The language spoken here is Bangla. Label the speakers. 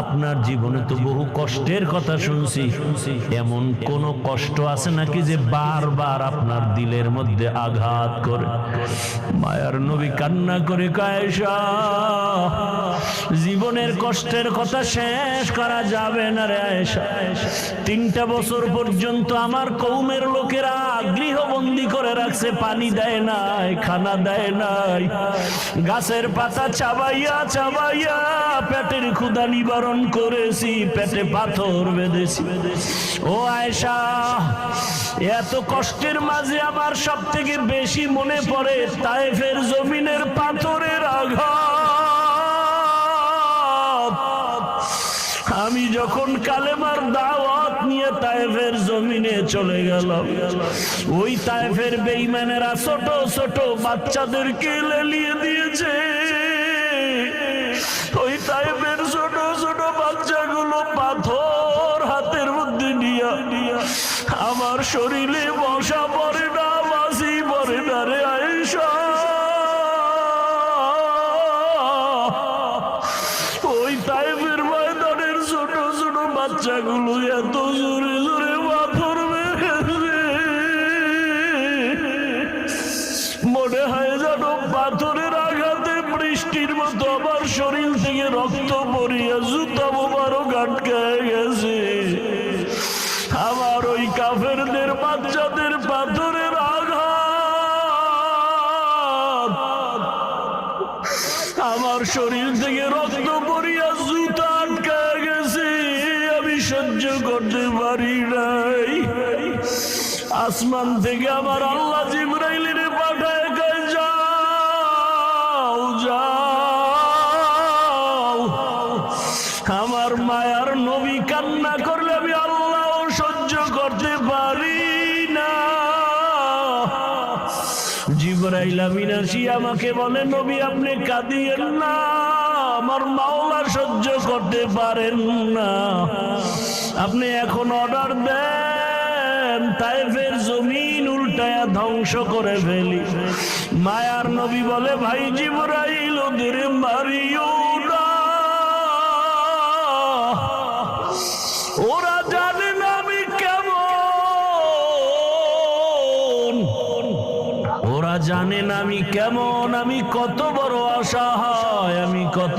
Speaker 1: আপনার জীবনে তো বহু কষ্টের কথা শুনছি। এমন কোন কষ্ট আছে নাকি যে বারবার আপনার দিলের মধ্যে আঘাত করে? মায়ার নবী কান্না করে কায়সা জীবনের কষ্টের কথা শেষ করা যাবে না রে তিনটা বছর পর্যন্ত আমার কৌমের লোকেরা গৃহবন্দী করে রাখছে, পানি দেয় নাই, খানা দেয় নাই। গাছের পাতা চাবাইয়া চাবাইয়া পেটের ক্ষুদা নিবারণ করেছি, পেটে পাথর বেঁধেছি। ও আয়েশা, এত কষ্টের মাঝে আমার সব থেকে বেশি মনে পড়ে তাইফের জমিনের পাথরের আঘাত। আমি যখন কালেমার দাওয়াত নিয়ে তাইফের জমিনে চলে গেলাম, ওই তাইফের বেইমানেরা ছোট ছোট বাচ্চাদেরকে লেলিয়ে দিয়েছে। ওই টাইপের ছোট ছোট বাচ্চাগুলো পাথর হাতের মধ্যে নিয়া আমার শরীরে বসা পড়ে না না রে ছোট বাচ্চাগুলো এত জোরে জোরে পাথর মনে হয় যেন আঘাতে বৃষ্টির মতো আমার শরীর থেকে রক্ত পড়িয়া জুতা মোবারক আটকে গেছে। আমার ওই কাফেরদের, বাচ্চাদের পাথরের আঘাত। আমার শরীর থেকে রক্ত পড়িয়া জুতা আটকা গেছে। আমি সহ্য করতে পারি নাই। আসমান থেকে আমার আল্লাহ জিব্রাইলের পাঠায় যাও যাও। আমার মায়ার নবী কান্না করলে আমি আল্লাহ সহ্য করতে পারি না। জিব্রাইল আমাকে বলে, নবী, আপনি কাঁদিয়েন না। আমার মাওলা সহ্য করতে পারেন না। আপনি এখন অর্ডার দেন, তাইফের জমিন উল্টায়া ধ্বংস করে ফেলি। মায়ার নবী বলে, ভাই জিব্রাইল, ওদের মারিও জানেন আমি কেমন আমি কত বড় আশা হয় আমি কত